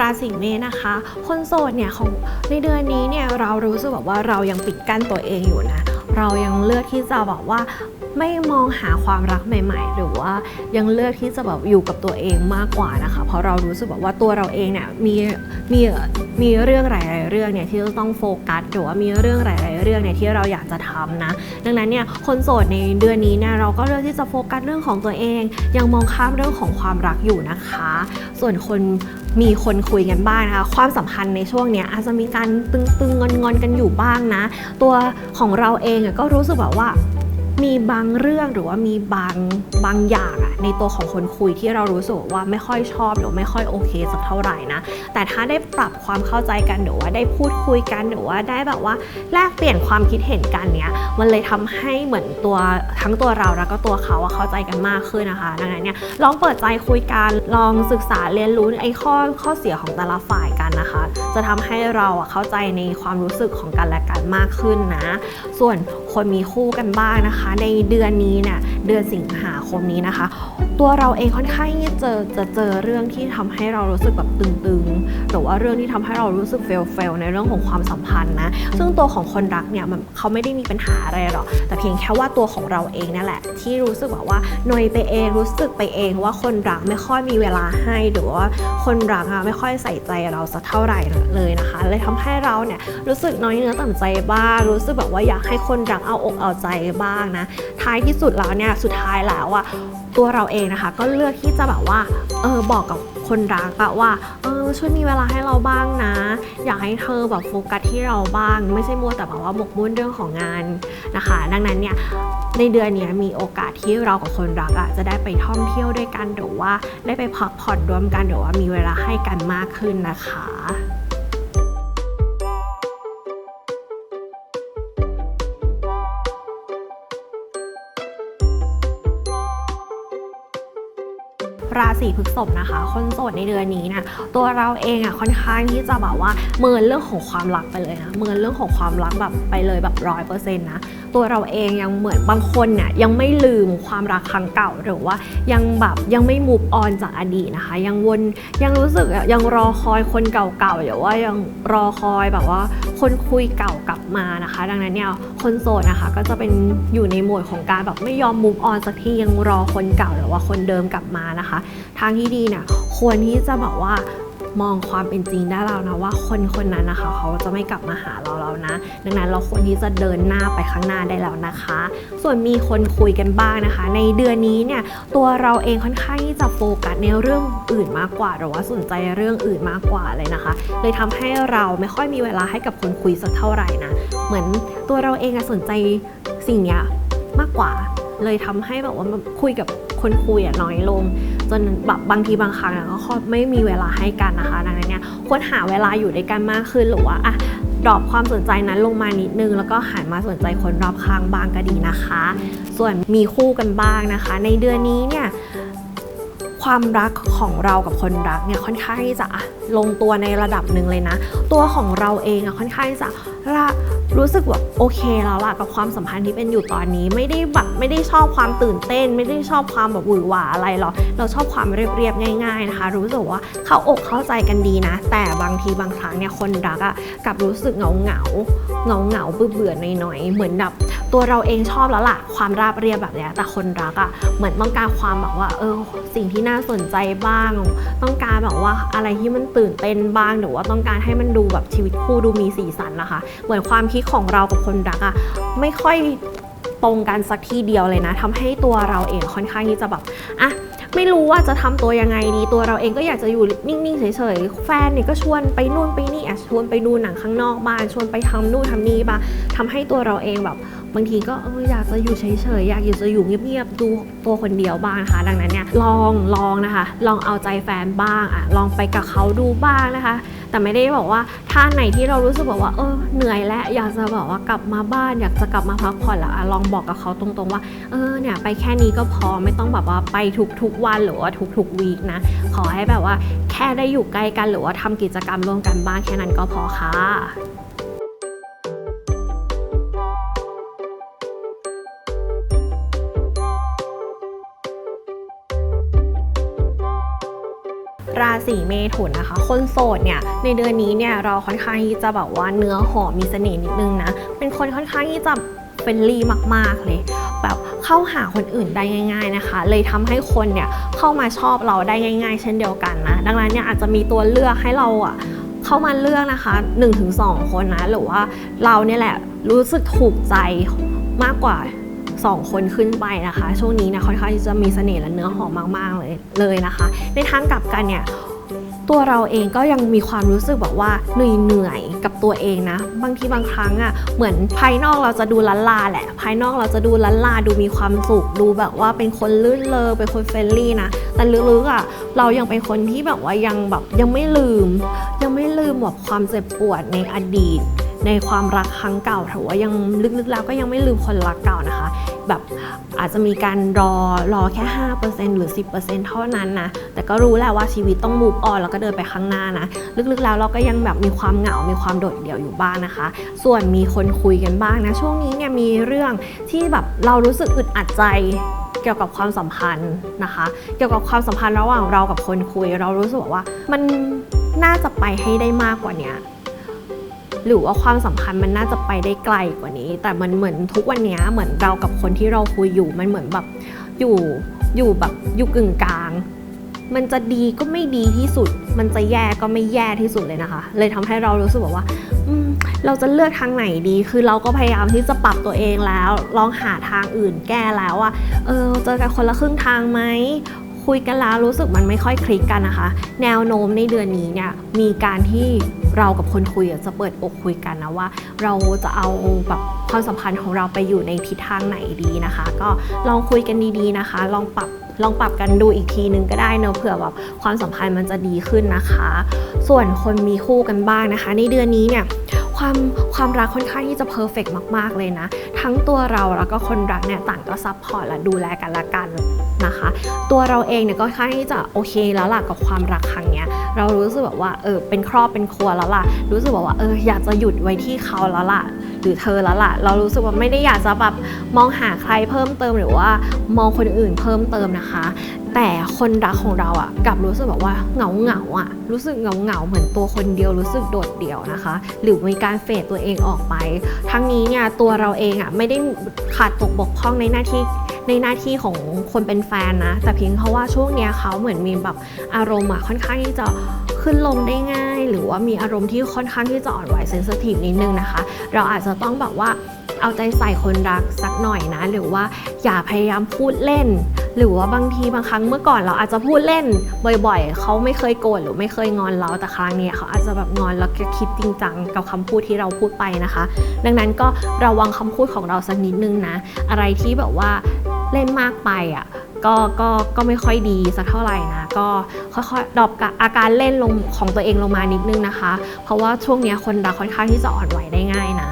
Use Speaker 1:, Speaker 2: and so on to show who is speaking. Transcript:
Speaker 1: ราศีเมษนะคะ คนโสดเนี่ยของในเดือนนี้เนี่ยเรารู้สึกแบบว่าเรายังปิดกั้นตัวเองอยู่นะเรายังเลือกที่จะแบบว่า ไม่มองหาความรักใหม่ ๆ หรือว่ายังเลือกที่จะแบบอยู่กับตัวเองมากกว่านะคะ เพราะเรารู้สึกแบบว่าตัวเราเองเนี่ยมีมีมีเรื่องหลาย ๆ เรื่องเนี่ยที่จะต้องโฟกัสหรือว่ามีเรื่องหลาย ๆ เรื่องเนี่ยที่เราอยากจะทำนะ ดังนั้นเนี่ยคนโสดในเดือนนี้เนี่ยเราก็เลือกที่จะโฟกัสเรื่องของตัวเอง ยังมองข้ามเรื่องของความรักอยู่นะคะ ส่วนคนมีคนคุยกันบ้างนะคะ ความสัมพันธ์ในช่วงเนี้ยอาจจะมีการตึงๆงอนๆกันอยู่บ้างนะ ตัวของเราเองก็รู้สึกแบบว่า มีบางเรื่องหรือว่ามีบางบางอย่างอะในตัวของคนคุยที่เรารู้สึกว่าไม่ค่อยชอบหรือไม่ค่อยโอเคสักเท่าไหร่นะ แต่ถ้าได้ปรับความเข้าใจกันหรือว่าได้พูดคุยกันหรือว่าได้แบบว่าแลกเปลี่ยนความคิดเห็นกันเนี้ยมันเลยทำให้เหมือนตัวทั้งตัวเราแล้วก็ตัวเขาอะเข้าใจกันมากขึ้นนะคะ ดังนั้นเนี่ยลองเปิดใจคุยกันลองศึกษาเรียนรู้ไอ้ข้อข้อเสียของแต่ละฝ่ายกันนะคะ จะทำให้เราอะเข้าใจในความรู้สึกของกันและกันมากขึ้นนะ ส่วนคนมีคู่กันบ้างนะคะในเดือนนี้เนี่ยเดือนสิงหาคมนี้นะคะ ตัวเราเองค่อนข้างที่จะเจอจะเจอเรื่องที่ทำให้เรารู้สึกแบบตึงๆหรือว่าเรื่องที่ทำให้เรารู้สึกเฟลเฟลในเรื่องของความสัมพันธ์นะซึ่งตัวของคนรักเนี่ยมันเขาไม่ได้มีปัญหาอะไรหรอกแต่เพียงแค่ว่าตัวของเราเองนั่นแหละ ที่รู้สึกแบบว่าหนอยไปเองรู้สึกไปเองว่าคนรักไม่ค่อยมีเวลาให้หรือว่าคนรักอะไม่ค่อยใส่ใจเราสักเท่าไหร่เลยนะคะ เลยทำให้เราเนี่ยรู้สึกน้อยเนื้อต่ำใจบ้าง รู้สึกแบบว่าอยากให้คนรักเอาอกเอาใจบ้างนะ ท้ายที่สุดแล้วเนี่ยสุดท้ายแล้วอะตัวเราเองนะคะ ก็เลือกที่จะแบบว่าเออบอกกับคนรักอะว่าเออช่วยมีเวลาให้เราบ้างนะ อยากให้เธอแบบโฟกัสที่เราบ้าง ไม่ใช่มัวแต่แบบว่าหมกมุ่นเรื่องของงานนะคะ ดังนั้นเนี่ยในเดือนนี้มีโอกาสที่เรากับคนรักอะจะได้ไปท่องเที่ยวด้วยกันหรือว่าได้ไปพักผ่อนร่วมกันหรือว่ามีเวลาให้กันมากขึ้นนะคะ ราศีพฤษภนะคะ คนโสดในเดือนนี้นะตัวเราเองอะค่อนข้างที่จะแบบว่าเมินเรื่องของความรักไปเลยนะเมินเรื่องของความรักแบบไปเลยแบบร้อยเปอร์เซ็นต์นะ ตัวเราเองยังเหมือนบางคนเนี่ยยังไม่ลืมความรักครั้งเก่าหรือว่ายังแบบยังไม่มูฟออนจากอดีตนะคะ ยังวนยังรู้สึกยังรอคอยคนเก่าๆหรือว่ายังรอคอยแบบว่า คนคุยเก่ากลับมานะคะ ดังนั้นเนี่ยคนโสดนะคะก็จะเป็นอยู่ในโหมดของการแบบไม่ยอมมูฟออนสักทียังรอคนเก่าหรือว่าคนเดิมกลับมานะคะ ทางที่ดีเนี่ยควรที่จะแบบว่า มองความเป็นจริงได้แล้วนะว่าคนคนนั้นนะคะ เขาจะไม่กลับมาหาเราแล้วนะ ดังนั้นเราควรที่จะเดินหน้าไปข้างหน้าได้แล้วนะคะ ส่วนมีคนคุยกันบ้างนะคะ ในเดือนนี้เนี่ยตัวเราเองค่อนข้างที่จะโฟกัสในเรื่องอื่นมากกว่าหรือว่าสนใจเรื่องอื่นมากกว่าเลยนะคะ เลยทำให้เราไม่ค่อยมีเวลาให้กับคนคุยสักเท่าไหร่นะ เหมือนตัวเราเองอะสนใจสิ่งเนี้ยมากกว่า เลยทำให้แบบว่าคุยกับคนคุยอะน้อยลง จนแบบบางทีบางครั้งก็ไม่มีเวลาให้กันนะคะ ดังนั้นเนี่ยควรหาเวลาอยู่ด้วยกันมากขึ้นหรือว่าอะดรอปความสนใจนั้นลงมานิดนึง แล้วก็หันมาสนใจคนรอบข้างบ้างก็ดีนะคะ ส่วนมีคู่กันบ้างนะคะ ในเดือนนี้เนี่ยความรักของเรากับคนรักเนี่ยค่อนข้างที่จะ ลงตัวในระดับหนึ่งเลยนะ ตัวของเราเองอะค่อนข้างจะร,รู้สึกแบบโอเคแล้วล่ะกับความสัมพันธ์ที่เป็นอยู่ตอนนี้ไม่ได้แบบไม่ได้ชอบความตื่นเต้น ไม่ได้ชอบความแบบหวือหวาอะไรหรอกเราชอบความเรียบๆง่าย ๆนะคะ รู้สึกว่าเข้าอกเข้าใจกันดีนะ แต่บางทีบางครั้งเนี่ยคนรักอะกับรู้สึกเหงาเหงาเหงาเหงาเบื่อเบื่อๆหน่อยๆเหมือนแบบตัวเราเองชอบแล้วล่ะความราบเรียบแบบนี้แต่คนรักอะเหมือนต้องการความแบบว่าเออสิ่งที่น่าสนใจบ้าง ต้องการแบบว่าอะไรที่มันตื่นเต้นบ้างหรือว่าต้องการให้มันดูแบบชีวิตคู่ดูมีสีสันนะคะ เหมือนความคิดของเรากับคนรักอะไม่ค่อยตรงกันสักทีเดียวเลยนะทำให้ตัวเราเองค่อนข้างที่จะแบบอะ ไม่รู้ว่าจะทำตัวยังไงดี ตัวเราเองก็อยากจะอยู่นิ่งๆเฉยๆแฟนเนี่ยก็ชวนไปนู่นไปนี่อะชวนไปดูหนังข้างนอกบ้าน ชวนไปทำนู่นทำนี่บ้างทำให้ตัวเราเองแบบบางทีก็อออยากจะอยู่เฉยๆอยากอยู่จะอยู่เงียบๆดูตัวคนเดียวบ้างนะคะดังนั้นเนี่ยลองลองนะคะ ลองเอาใจแฟนบ้างอะลองไปกับเขาดูบ้างนะคะ แต่ไม่ได้บอกว่าถ้าไหนที่เรารู้สึกแบบว่าเออเหนื่อยแล้วอยากจะบอกว่ากลับมาบ้าน อยากจะกลับมาพักผ่อนแล้วอะลองบอกกับเขาตรงๆว่าเออเนี่ยไปแค่นี้ก็พอไม่ต้องแบบว่าไปทุกๆวันหรือว่าทุกๆวีคนะขอให้แบบว่าแค่ได้อยู่ใกล้กันหรือว่าทำกิจกรรมร่วมกันบ้างแค่นั้นก็พอค่ะ ราศีเมถุนนะคะ คนโสดเนี่ยในเดือนนี้เนี่ยเราค่อนข้างที่จะแบบว่าเนื้อหอมมีเสน่ห์นิดนึงนะ เป็นคนค่อนข้างที่จะเฟรนลี่มาก ๆ เลย แบบเข้าหาคนอื่นได้ง่าย ๆนะคะ เลยทำให้คนเนี่ยเข้ามาชอบเราได้ง่าย ๆ เช่นเดียวกันนะ ดังนั้นเนี่ยอาจจะมีตัวเลือกให้เราอะเข้ามาเลือกนะคะ 1-2 คนนะ หรือว่าเราเนี่ยแหละรู้สึกถูกใจมากกว่า 2 คนขึ้นไปนะคะ ช่วงนี้นะค่อนข้างจะมีเสน่ห์และเนื้อหอมมากๆเลยเลยนะคะ ในทางกลับกันเนี่ยตัวเราเองก็ยังมีความรู้สึกแบบว่าเหนื่อยเหนื่อยๆกับตัวเองนะ บางทีบางครั้งอะ่ะเหมือนภายนอกเราจะดูลันลาแหละ ภายนอกเราจะดูลันลาดูมีความสุขดูแบบว่าเป็นคนลื่นเลอเป็นคนเฟรนลี่นะแต่ลึกๆอะ่ะเรายังเป็นคนที่แบบว่ายังแบบยังไม่ลืม ยังไม่ลืมแบบความเจ็บปวดในอดีต ในความรักครั้งเก่าถือว่ายังลึกๆแล้วก็ยังไม่ลืมคนรักเก่านะคะ แบบอาจจะมีการรอรอแค่ 5%หรือ 10%เท่านั้นนะ แต่ก็รู้แหละว่าชีวิตต้องมูฟออนแล้วก็เดินไปข้างหน้านะ ลึกๆแล้วเราก็ยังแบบมีความเหงา มีความโดดเดี่ยวอยู่บ้างนะคะ ส่วนมีคนคุยกันบ้างนะ ช่วงนี้เนี่ยมีเรื่องที่แบบเรารู้สึกอึดอัดใจเกี่ยวกับความสัมพันธ์นะคะ เกี่ยวกับความสัมพันธ์ระหว่างเรากับคนคุย เรารู้สึกว่ามันน่าจะไปให้ได้มากกว่านี้ หรือว่าความสัมพันธ์มันน่าจะไปได้ไกลกว่านี้ แต่มันเหมือนทุกวันนี้เหมือนเรากับคนที่เราคุยอยู่มันเหมือนแบบอยู่อยู่แบบอยู่กึ่งกลาง มันจะดีก็ไม่ดีที่สุด มันจะแย่ก็ไม่แย่ที่สุดเลยนะคะ เลยทำให้เรารู้สึกแบบว่าเราจะเลือกทางไหนดี คือเราก็พยายามที่จะปรับตัวเองแล้ว ลองหาทางอื่นแก้แล้วว่าเออเจอกันคนละครึ่งทางไหม คุยกันแล้วรู้สึกมันไม่ค่อยคลิกกันนะคะ แนวโน้มในเดือนนี้เนี่ยมีการที่เรากับคนคุยจะเปิดอกคุยกันนะว่า เราจะเอาแบบความสัมพันธ์ของเราไปอยู่ในทิศทางไหนดีนะคะ ก็ลองคุยกันดีๆนะคะ ลองปรับลองปรับกันดูอีกทีนึงก็ได้เนอะเผื่อแบบความสัมพันธ์มันจะดีขึ้นนะคะ ส่วนคนมีคู่กันบ้างนะคะ ในเดือนนี้เนี่ย ความความรักค่อนข้างที่จะเพอร์เฟกมาก ๆ เลยนะ ทั้งตัวเราแล้วก็คนรักเนี่ยต่างก็ซัพพอร์ตและดูแลกันละกันนะคะ ตัวเราเองเนี่ยก็ค่อนข้างที่จะโอเคแล้วล่ะกับความรักครั้งเนี้ยเรารู้สึกแบบว่าเออเป็นครอบเป็นครัวแล้วล่ะ รู้สึกแบบว่าเอออยากจะหยุดไว้ที่เขาแล้วล่ะ หรือเธอแล้วล่ะ เรารู้สึกว่าไม่ได้อยากจะแบบมองหาใครเพิ่มเติมหรือว่ามองคนอื่นเพิ่มเติมนะคะ แต่คนรักของเราอะ่ะกลับรู้สึกแบบว่าเหงาเหงาอะรู้สึกเหงาเหงาเหมือนตัวคนเดียวรู้สึกโดดเดี่ยวนะคะ หรือมีการเฟดตัวเองออกไป ทั้งนี้เนี่ยตัวเราเองอะ่ะไม่ได้ขาดตกบกพร่องในหน้าที่ในหน้าที่ของคนเป็นแฟนนะ แต่เพียงเพราะว่าช่วงเนี้ยเขาเหมือนมีแบบอารมณ์อะค่อนข้างที่จะขึ้นลงได้ง่าย หรือว่ามีอารมณ์ที่ค่อนข้างที่จะอ่อนไหวเซนซิทีฟนิดนึงนะคะ เราอาจจะต้องแบบว่าเอาใจใส่คนรักสักหน่อยนะ หรือว่าอย่าพยายามพูดเล่น หรือว่าบางทีบางครั้งเมื่อก่อนเราอาจจะพูดเล่นบ่อยๆ เขาไม่เคยโกรธหรือไม่เคยงอนเราแต่ครั้งนี้เขาอาจจะแบบงอนแล้วก็คิดจริงจังกับคำพูดที่เราพูดไปนะคะ ดังนั้นก็ระวังคำพูดของเราสักนิดนึงนะ อะไรที่แบบว่าเล่นมากไปอะก็ก็ก็ไม่ค่อยดีสักเท่าไหร่นะ ก็ค่อยๆดรอปอาการเล่นลงของตัวเองลงมานิดนึงนะคะ เพราะว่าช่วงนี้คนรักค่อนข้างที่จะอ่อนไหวได้ง่ายนะ